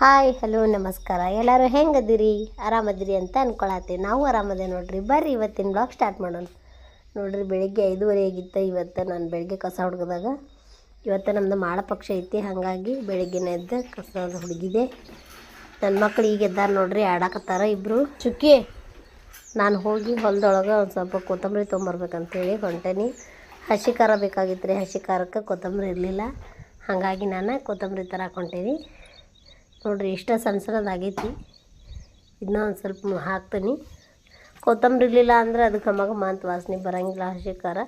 Hi hello ನಮಸ್ಕಾರ. ಎಲ್ಲರೂ ಹೆಂಗದಿರಿ? ಆರಾಮದಿರಿ ಅಂತ ಅಂದ್ಕೊಳತ್ತೀವಿ ನಾವು ಆರಾಮದೆ ನೋಡ್ರಿ. ಬರ್ರಿ ಇವತ್ತಿನ ಬ್ಲಾಗ್ ಸ್ಟಾರ್ಟ್ ಮಾಡೋಣ. ನೋಡ್ರಿ, ಬೆಳಿಗ್ಗೆ ಐದುವರೆ ಆಗಿತ್ತು ಇವತ್ತು ನಾನು ಬೆಳಿಗ್ಗೆ ಕಸ ಹುಡುಗದಾಗ. ಇವತ್ತು ನಮ್ಮದು ಮಾಳ ಪಕ್ಷ ಐತಿ, ಹಾಗಾಗಿ ಬೆಳಿಗ್ಗೆನೇ ಎದ್ದು ಕಸ ಹುಡುಗಿದೆ. ನನ್ನ ಮಕ್ಳು ಈಗ ಎದ್ದಾರ ನೋಡ್ರಿ, ಆಡಾಕತ್ತಾರ ಇಬ್ಬರು ಚುಕ್ಕಿ, ನಾನು ಹೋಗಿ ಹೊಲದೊಳಗೆ ಒಂದು ಸ್ವಲ್ಪ ಕೊತ್ತಂಬರಿ ತೊಗೊಂಬರ್ಬೇಕಂತೇಳಿ ಹೊಂಟೇನಿ. ಹಸಿ ಖಾರ ಬೇಕಾಗಿತ್ತು ರೀ ಹಸಿ ಖಾರಕ್ಕೆ ಕೊತ್ತಂಬರಿ ಇರಲಿಲ್ಲ. ಹಾಗಾಗಿ ನಾನು ಕೊತ್ತಂಬರಿ ಥರ ಹೊಂಟೇನಿ ನೋಡ್ರಿ ಇಷ್ಟ ಸಣ್ಣ ಸಣ್ಣದಾಗೈತಿ ಇದನ್ನ ಒಂದು ಸ್ವಲ್ಪ ಹಾಕ್ತೀನಿ. ಕೊತ್ತಂಬರಿ ಇರಲಿಲ್ಲ ಅಂದ್ರೆ ಅದಕ್ಕೆ ಮಗ ಅಂತ ವಾಸನೆ ಬರೋಂಗಿಲ್ಲ ಹಸಿ ಖಾರ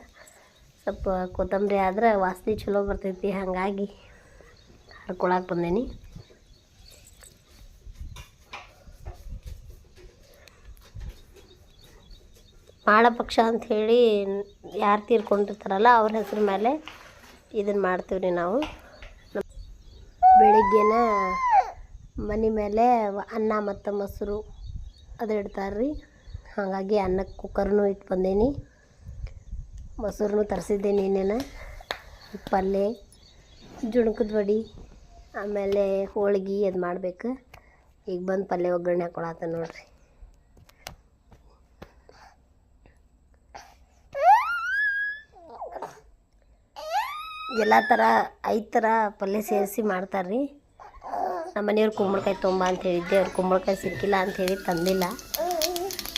ಸ್ವಲ್ಪ ಕೊತ್ತಂಬರಿ ಆದ್ರೆ ವಾಸನೆ ಚಲೋ ಬರ್ತೈತಿ, ಹಾಗಾಗಿ ಹರ್ಕೊಳಕ್ಕೆ ಬಂದೇನಿ. ಪಕ್ಷ ಅಂತ ಹೇಳಿ ಯಾರು ತೀರ್ಕೊಂಡಿರ್ತಾರಲ್ಲ ಅವ್ರ ಹೆಸರು ಮೇಲೆ ಇದನ್ನು ಮಾಡ್ತೀವಿ ರೀ ನಾವು. ಬೆಳಿಗ್ಗೆನ ಮನೆ ಮೇಲೆ ಅನ್ನ ಮತ್ತು ಮೊಸರು ಅದು ಇಡ್ತಾರೆ ರೀ ಹಾಗಾಗಿ ಅನ್ನಕ್ಕೆ ಕುಕ್ಕರ್ನು ಇಟ್ಟು ಬಂದೇನಿ. ಮೊಸರನ್ನು ತರಿಸಿದ್ದೇನೆ ಇನ್ನೇನು. ಪಲ್ಯ ಜುಣಕದ ವಡಿ, ಆಮೇಲೆ ಹೋಳ್ಗೆ ಅದು ಮಾಡ್ಬೇಕು. ಈಗ ಬಂದು ಪಲ್ಯ ಒಗ್ಗರಣೆ ಹಾಕೊಳತ್ತ ನೋಡ್ರಿ. ಎಲ್ಲ ಥರ ಐದು ಥರ ಪಲ್ಯ ಸೇರಿಸಿ ಮಾಡ್ತಾರೆ ರೀ ನಮ್ಮ ಮನೆಯವ್ರು ಕುಂಬಳಕಾಯಿ ತೊಂಬ ಅಂತ ಹೇಳಿದ್ದೆ ಅವ್ರು ಕುಂಬಳಕಾಯಿ ಸಿಕ್ಕಿಲ್ಲ ಅಂತ ಹೇಳಿ ತಂದಿಲ್ಲ.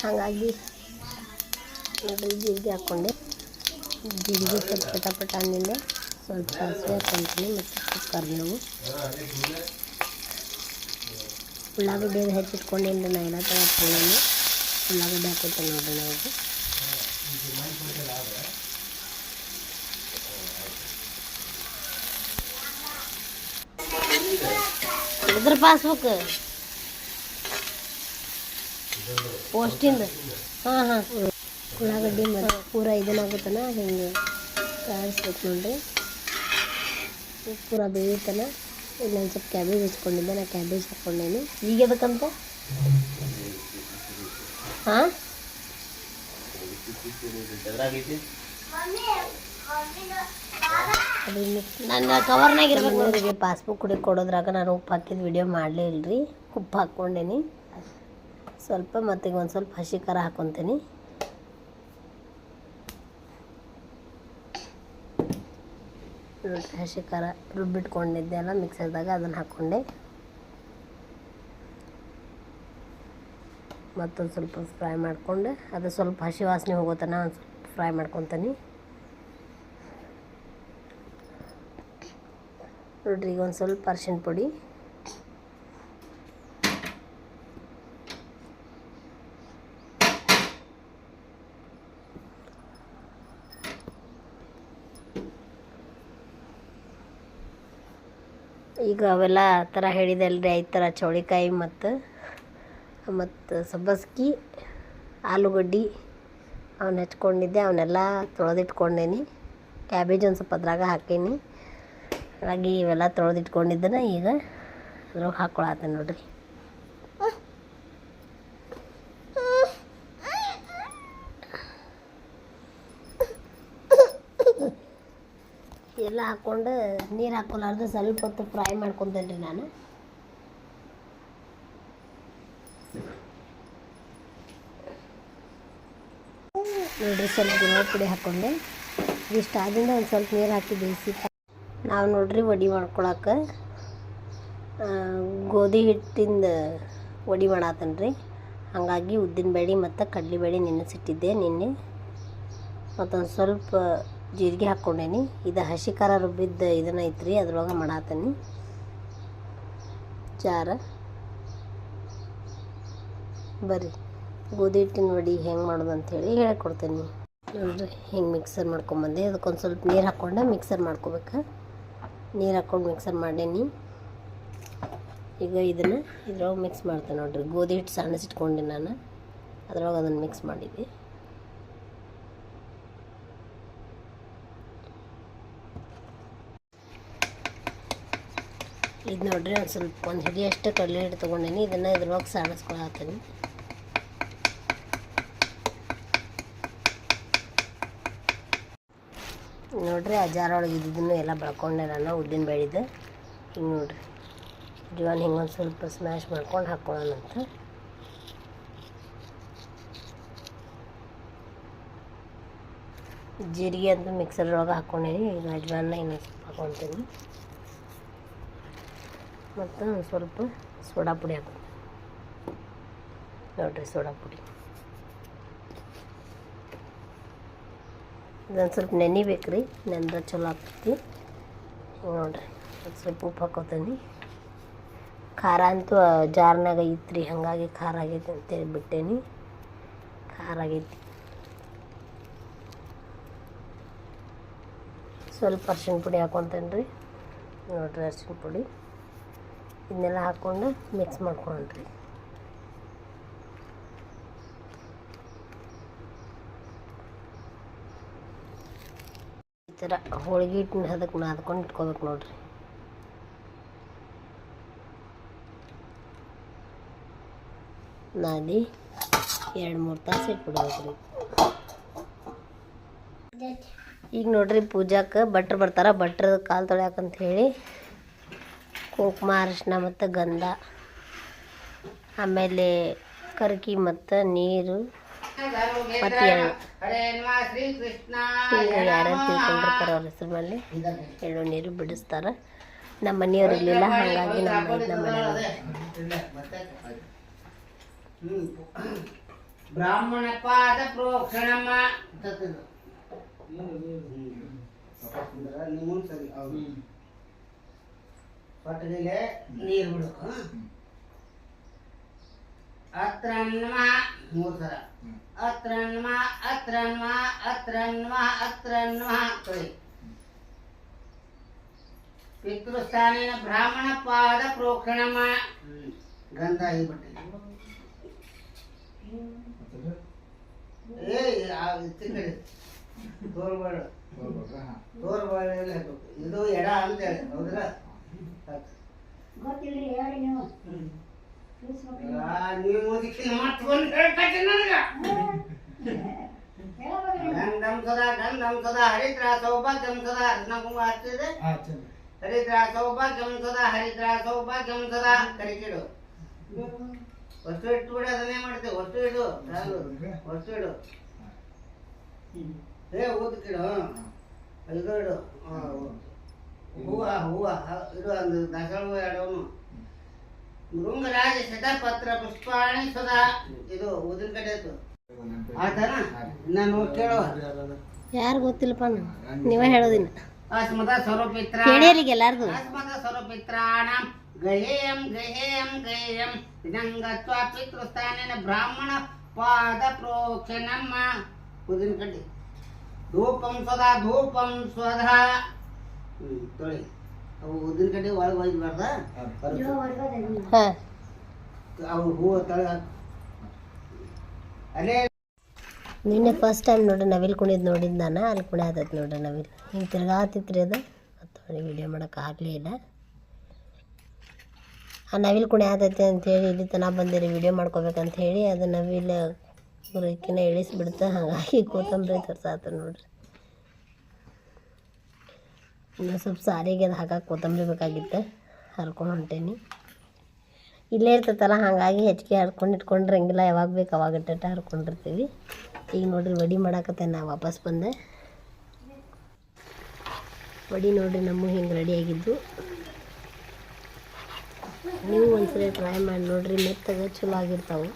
ಹಾಗಾಗಿ ನೋಡ್ರಿ ಜೀರಿಗೆ ಹಾಕ್ಕೊಂಡೆ ಜೀರಿಗೆ ಸ್ವಲ್ಪ ಪಟಾಪಟ ಅಂದಿದ್ದೆ, ಸ್ವಲ್ಪ ಸಾಸಿವೆ ಹಾಕ್ಕೊಂತೀನಿ ಮತ್ತು ಕುಕ್ಕರ್ ನಾವು. ಉಳ್ಳಾಗಡ್ಡಿ ಅದು ಹೆಚ್ಚಿಟ್ಕೊಂಡೇನು ನಾ ಎಲ್ಲ ಥರ ಹಾಕ್ಕೊಂಡೇನಿ ಉಳ್ಳಾಗಡ್ಡಿ ಹಾಕೋತೇನೆ ನೋಡ್ರಿ ನಾವು ಇದ್ರ ಪಾಸ್ಬುಕ್ ಪೋಸ್ಟಿಂದ ಹಾಂ ಹಾಂ. ಉಳ್ಳಾಗಡ್ಡಿ ಮತ್ತು ಪೂರ ಇದನ್ನಾಗುತ್ತನ ಹಿಂಗೆ ಕಾಯಿಸ್ಬೇಕು ನೋಡ್ರಿ. ಪೂರ ಬೇಯಿತನ ಇಲ್ಲಿ ಒಂದು ಸ್ವಲ್ಪ ಕ್ಯಾಬೇಜ್ ಹಚ್ಕೊಂಡಿದ್ದೆ ನಾ ಕ್ಯಾಬೇಜ್ ಹಾಕ್ಕೊಂಡೇನು ಈಗ ಎದಕ್ಕಂತ? ಹಾಂ? ನನ್ನ ಕವರ್ನಾಗಿರ್ಬೇಕು ಪಾಸ್ಬುಕ್ ಕುಡಿ ಕೊಡೋದ್ರಾಗ ನಾನು ಉಪ್ಪು ಹಾಕಿದ ವಿಡಿಯೋ ಮಾಡಲೇ ಇಲ್ರಿ ಉಪ್ಪು ಹಾಕ್ಕೊಂಡೇನಿ. ಸ್ವಲ್ಪ ಮತ್ತೆ ಒಂದು ಸ್ವಲ್ಪ ಹಸಿ ಖಾರ ಹಾಕ್ಕೊತೀನಿ ಹಸಿ ಖಾರ ರುಬ್ಬಿಟ್ಕೊಂಡಿದ್ದೆ ಅಲ್ಲ, ಮಿಕ್ಸರ್ದಾಗ ಅದನ್ನು ಹಾಕ್ಕೊಂಡೆ ಮತ್ತೊಂದು ಸ್ವಲ್ಪ ಫ್ರೈ ಮಾಡಿಕೊಂಡು, ಅದು ಸ್ವಲ್ಪ ಹಸಿ ವಾಸನೆ ಹೋಗೋತನ ಒಂದು ಸ್ವಲ್ಪ ಫ್ರೈ ಮಾಡ್ಕೊತೀನಿ. ನೋಡ್ರಿ ಈಗ ಒಂದು ಸ್ವಲ್ಪ ಅರ್ಶಿಣ ಪುಡಿ. ಈಗ ಅವೆಲ್ಲ ಆ ಥರ ಹೇಳಿದೆ ಅಲ್ರಿ ಐದು ಥರ ಚೌಳಿಕಾಯಿ ಮತ್ತು ಮತ್ತು ಸಬ್ಬಸ್ಗಿ, ಆಲೂಗಡ್ಡೆ ಅವನ್ನ ಹೆಚ್ಕೊಂಡಿದ್ದೆ ಅವನ್ನೆಲ್ಲ ತೊಳೆದಿಟ್ಕೊಂಡೇನಿ. ಕ್ಯಾಬೇಜ್ ಒಂದು ಸ್ವಲ್ಪ ಅದ್ರಾಗ ಹಾಕೀನಿ. ಹಾಗಾಗಿ ಇವೆಲ್ಲ ತೊಳೆದಿಟ್ಕೊಂಡಿದ್ದನ ಈಗ ಅದ್ರೊಳಗೆ ಹಾಕ್ಕೊಳತ್ತೆ ನೋಡ್ರಿ. ಎಲ್ಲ ಹಾಕ್ಕೊಂಡು ನೀರು ಹಾಕ್ಕೊಲಾರ್ದು ಸ್ವಲ್ಪ ಹೊತ್ತು ಫ್ರೈ ಮಾಡ್ಕೊತೇನೆ ರೀ ನಾನು. ನೋಡಿರಿ ಸ್ವಲ್ಪ ಗುಲಾಬ್ ಪುಡಿ ಹಾಕ್ಕೊಂಡೆ ಇಷ್ಟು ಆದಿಂದ ಒಂದು ಸ್ವಲ್ಪ ನೀರು ಹಾಕಿ ಬೇಯಿಸಿ ನಾವು ನೋಡ್ರಿ ವಡಿ ಮಾಡ್ಕೊಳಕ್ಕೆ ಗೋಧಿ ಹಿಟ್ಟಿಂದ ವಡಿ ರೀ ಹಾಗಾಗಿ ಉದ್ದಿನ ಬೇಳೆ ಮತ್ತು ಕಡಲೆಬೇಳೆ ನೆನೆಸಿಟ್ಟಿದ್ದೆ ನಿನ್ನೆ. ಮತ್ತೊಂದು ಸ್ವಲ್ಪ ಜೀರಿಗೆ ಹಾಕ್ಕೊಂಡೇನಿ ಇದು ಹಸಿ ಖಾರ ಇದನ್ನು ಇದನ್ನ ಐತ್ರಿ, ಅದ್ರೊಳಗೆ ಮಾಡತ್ತೇನೆ ಚಾರ. ಬರ್ರಿ, ಗೋಧಿ ಹಿಟ್ಟಿನ ವಡಿ ಹೆಂಗೆ ಮಾಡೋದು ಅಂಥೇಳಿ ಹೇಳ್ಕೊಡ್ತೀನಿ. ನೋಡ್ರಿ, ಹಿಂಗೆ ಮಿಕ್ಸರ್ ಮಾಡ್ಕೊಂಬಂದೆ ಅದಕ್ಕೊಂದು ಸ್ವಲ್ಪ ನೀರು ಹಾಕ್ಕೊಂಡೆ ಮಿಕ್ಸರ್ ಮಾಡ್ಕೋಬೇಕು. ನೀರು ಹಾಕ್ಕೊಂಡು ಮಿಕ್ಸರ್ ಮಾಡೀನಿ. ಈಗ ಇದನ್ನು ಇದ್ರೊಳಗೆ ಮಿಕ್ಸ್ ಮಾಡ್ತೇನೆ ನೋಡಿರಿ. ಗೋಧಿ ಹಿಟ್ಟು ಸಣ್ಣಸಿಟ್ಕೊಂಡೆ ನಾನು. ಅದ್ರೊಳಗೆ ಅದನ್ನು ಮಿಕ್ಸ್ ಮಾಡಿದ್ದೆ ಇದು ನೋಡ್ರಿ ಒಂದು ಸ್ವಲ್ಪ ಒಂದು ಹಿಡಿಯಷ್ಟು ಕಡಲೆ ಹಿಟ್ಟು ತೊಗೊಂಡೇನಿ. ಇದನ್ನು ಇದ್ರೊಳಗೆ ಸಾಣಿಸ್ಕೊಳತ್ತೀನಿ ನೋಡ್ರಿ ಆ ಜಾರ ಒಳಗೆ ಇದ್ದಿದ್ದನ್ನು ಎಲ್ಲ ಬೆಳ್ಕೊಂಡೆ ನಾನು, ಉದ್ದಿನ ಬೇಳಿದ್ದು ಹಿಂಗೆ ನೋಡ್ರಿ. ಜೀವನ ಹಿಂಗೊಂದು ಸ್ವಲ್ಪ ಸ್ಮ್ಯಾಶ್ ಮಾಡ್ಕೊಂಡು ಹಾಕ್ಕೊಳ್ಳೋಣಂತ ಜೀರಿಗೆ ಅಂತ ಮಿಕ್ಸರ್ ಒಳಗೆ ಹಾಕ್ಕೊಂಡೇನಿ ಈಗ ಅಜ್ವಾನ ಇನ್ನೊಂದು ಸ್ವಲ್ಪ ಹಾಕ್ಕೊತೀನಿ ಮತ್ತು ಸ್ವಲ್ಪ ಸೋಡಾ ಪುಡಿ ಹಾಕಿ ನೋಡಿರಿ ಸೋಡಾ ಪುಡಿ. ಇದೊಂದು ಸ್ವಲ್ಪ ನೆನಿಬೇಕು ರೀ ನೆಂದ್ರೆ ಚಲೋ ಆಗ್ತೈತಿ. ನೋಡಿರಿ, ಒಂದು ಸ್ವಲ್ಪ ಉಪ್ಪು ಹಾಕೋತೀನಿ. ಖಾರ ಅಂತೂ ಜಾರ್ನಾಗ ರೀ ಹಾಗಾಗಿ ಖಾರ ಆಗೈತಿ ಅಂತೇಳಿ ಬಿಟ್ಟೇನಿ. ಖಾರ ಆಗೈತಿ. ಸ್ವಲ್ಪ ಅರ್ಶಿಣ ಪುಡಿ ಹಾಕೊತೇನೆ ರೀ ನೋಡಿರಿ ಅರ್ಶಿನ ಪುಡಿ. ಇದನ್ನೆಲ್ಲ ಹಾಕ್ಕೊಂಡು ಮಿಕ್ಸ್ ಮಾಡ್ಕೊಂಡ್ರಿ ಥರ ಹೋಳಿಗೆ ಹಿಟ್ಟಿನ ಹದಕ್ಕೆ ನಾದ್ಕೊಂಡು ಇಟ್ಕೋಬೇಕು ನೋಡ್ರಿ. ನಾದಿ ಎರಡು ಮೂರು ತಾಸು ಇಟ್ಬಿಡ್ಬೇಕ್ರಿ. ಈಗ ನೋಡ್ರಿ ಪೂಜಾಕ್ಕೆ ಬಟ್ರ್ ಬರ್ತಾರ. ಭಟ್ರ ಕಾಲು ತೊಳ್ಯಾಕಂತ ಹೇಳಿ ಕುಂಕುಮ ಅರಿಶಿನ ಮತ್ತು ಗಂಧ. ಆಮೇಲೆ ಕರ್ಕಿ ಮತ್ತು ನೀರು. ಮತ್ತು ಎಳ್ಳು ಹಿಂಗೆ ಯಾರ್ಯಾರು ತಿಳ್ಕೊಂಡಿರ್ತಾರೆ ಅವ್ರ ಮೇಲೆ ಎಳ್ಳು ನೀರು ಬಿಡಿಸ್ತಾರೆ ನಮ್ಮ ಮನೆಯವ್ರು ಇರಲಿಲ್ಲ ಹಾಗಾಗಿ ನಮ್ಮ ನಮ್ಮ ಬ್ರಾಹ್ಮಣ ಪಾದ ಪ್ರೋಕ್ಷಣಮ್ಮ ನೀರು ಬಿಡು ಅತ್ರನ್ಮ ಮೂರು ಸಲ ಅತ್ರನ್ಮ ಅತ್ರನ್ಮ ಅತ್ರನ್ಮ ಅತ್ರನ್ಮ ತೊಳಿ ಪಿತೃಸ್ಥಾನಿನ ಬ್ರಾಹ್ಮಣ ಪಾದ ಪ್ರೋಕ್ಷಣಮ್ಮ ಗಂಧ ಈ ಬಟ್ಟೆ ಏ ತಿಕ್ಕಡಿ ತೋರ್ಬೇಡ ತೋರ್ಬೇಡ ಎಲ್ಲ ಹಾಕ್ಬೇಕು. ಇದು ಎಡ ಅಂತ ಹೇಳಿ ಹೌದಲ್ಲ ನೀವು ಓದಿಕ್ಕಿನ ಮಾಡ್ಕೊಂಡು ಹೇಳ್ಕತ್ತಿ ನನಗ. ಗಂಧಂ ಸದಾ ಗಂಧಂ ಸದಾ ಹರಿದ್ರ ಸೌಭಾಗ್ಯಂ ಸದಾ ಅರ್ಶನ ಆಗ್ತಿದೆ ಹಚ್ಚಿದೆ ಹರಿದ್ರ ಸೌಭಾಗ್ಯಂ ಸದಾ ಹರಿದ್ರ ಸೌಭಾಗ್ಯಂ ಸದಾ ಕರಿಕಿಡು ವಸ್ತು ಇಟ್ಟು ಬಿಡ ಅದನ್ನೇ ಮಾಡ್ತೇವೆ. ವಸ್ತು ಇಡು ವಸ್ತು ಇಡು. ಏ ಊದಕ್ಕಿಡು ಇದು ಇಡು ಹೂವ ಹೂವ. ಇಡು ಅಂದ್ರೆ ದಾಸವಾಳ ಹೂವ ಎರಡವನು ಮೃಂಗರಾಜ ಶತಪತ್ರ ಪುಷ್ಪಾಣಿ ಸದಾ. ಇದು ಊದಿನ ಕಡೆ ಆತನ ನಾನು ಕೇಳುವ ಯಾರು ಗೊತ್ತಿಲ್ಲಪ್ಪ ನಾನು ನೀವೇ ಹೇಳೋದಿನ ಅಸ್ಮದ ಸ್ವರೂಪಿತ್ರ. ಎಲ್ಲಾರ್ಗು ಅಸ್ಮದ ಸ್ವರೂಪಿತ್ರಾಣ. ಗಹೇಯಂ ಗಹೇಯಂ ಗಹೇಯಂ ಇದಂಗತ್ವ ಪಿತೃಸ್ಥಾನೇನ ಬ್ರಾಹ್ಮಣ ಪಾದ ಪ್ರೋಕ್ಷಣಮ್ಮ ಊದಿನ ಕಡ್ಡಿ ಧೂಪಂ ಸದಾ ಧೂಪಂ ಸ್ವದಾ ಹ್ಮ್ ತೊಳಿ. ಅವು ಒಳಗೆ ಹಾಂ ಅವು ಹೂವು ನಿನ್ನೆ ಫಸ್ಟ್ ಟೈಮ್ ನೋಡ್ರಿ ನವಿಲ್ ಕುಣಿದ್ ನೋಡಿದ್ ನಾನು ಅಲ್ಲಿ ಕುಣಿ ಆತೈತೆ ನೋಡ್ರಿ ನವಿಲ್. ಹಿಂಗೆ ತಿರ್ಗಾತಿತ್ರಿ ಅದು. ಮತ್ತು ವಿಡಿಯೋ ಮಾಡೋಕೆ ಇಲ್ಲ. ಆ ನವಿಲ್ ಕುಣಿ ಅಂತ ಹೇಳಿ ಇಲ್ಲಿ ತನಕ ಬಂದಿರಿ ವಿಡಿಯೋ ಮಾಡ್ಕೋಬೇಕಂತ ಹೇಳಿ ಅದು ನವಿಲ್ ಗುರಕಿನ ಇಳಿಸ್ಬಿಡ್ತು ಹಾಗಾಗಿ ಕೊತ್ತಂಬರಿ ತರ್ಸಾತ ನೋಡ್ರಿ. ಇನ್ನು ಸ್ವಲ್ಪ ಸಾರಿಗೆ ಅದು ಹಾಕಕ್ಕೆ ಕೊತ್ತಂಬರಿ ಬೇಕಾಗಿತ್ತು, ಹರ್ಕೊಂಡು ಹೊಂಟೇನಿ. ಇಲ್ಲೇ ಇರ್ತೈತಲ್ಲ, ಹಾಗಾಗಿ ಹೆಚ್ಚಿಗೆ ಹರ್ಕೊಂಡು ಇಟ್ಕೊಂಡಿರಂಗಿಲ್ಲ, ಯಾವಾಗ ಬೇಕು ಅವಾಗ ಇಟ್ಟ ಹರ್ಕೊಂಡಿರ್ತೀವಿ. ಈಗ ನೋಡ್ರಿ ವಡಿ ಮಾಡಾಕತ್ತೆ ನಾ ವಾಪಸ್ ಬಂದೆ. ವಡಿ ನೋಡ್ರಿ ನಮ್ಮ ಹಿಂಗೆ ರೆಡಿ ಆಗಿದ್ದು. ನೀವು ಒಂದ್ಸರಿ ಟ್ರೈ ಮಾಡಿ ನೋಡ್ರಿ, ಮೆತ್ತಗೆ ಚಲೋ ಆಗಿರ್ತಾವೆ.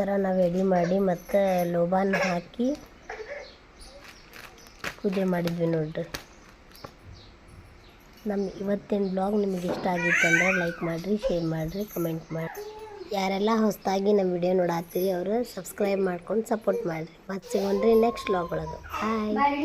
ಥರ ನಾವು ರೆಡಿ ಮಾಡಿ ಮತ್ತು ಲೋಬಾನ ಹಾಕಿ ಪೂಜೆ ಮಾಡಿದ್ವಿ ನೋಡ್ರಿ. ನಮ್ಮ ಇವತ್ತಿನ ಬ್ಲಾಗ್ ನಿಮಗೆ ಇಷ್ಟ ಆಗಿತ್ತು ಅಂದ್ರೆ ಲೈಕ್ ಮಾಡಿರಿ ಶೇರ್ ಮಾಡಿರಿ ಕಮೆಂಟ್ ಮಾಡಿ ಯಾರೆಲ್ಲ ಹೊಸದಾಗಿ ನಮ್ಮ ವಿಡಿಯೋ ನೋಡಾತ್ತೀರಿ ಅವರು ಸಬ್ಸ್ಕ್ರೈಬ್ ಮಾಡ್ಕೊಂಡು ಸಪೋರ್ಟ್ ಮಾಡಿರಿ. ಮತ್ತೆ ಸಿಗೋಣ್ರಿ ನೆಕ್ಸ್ಟ್ ಬ್ಲಾಗ್ ಒಳಗೆ. ಬಾಯ್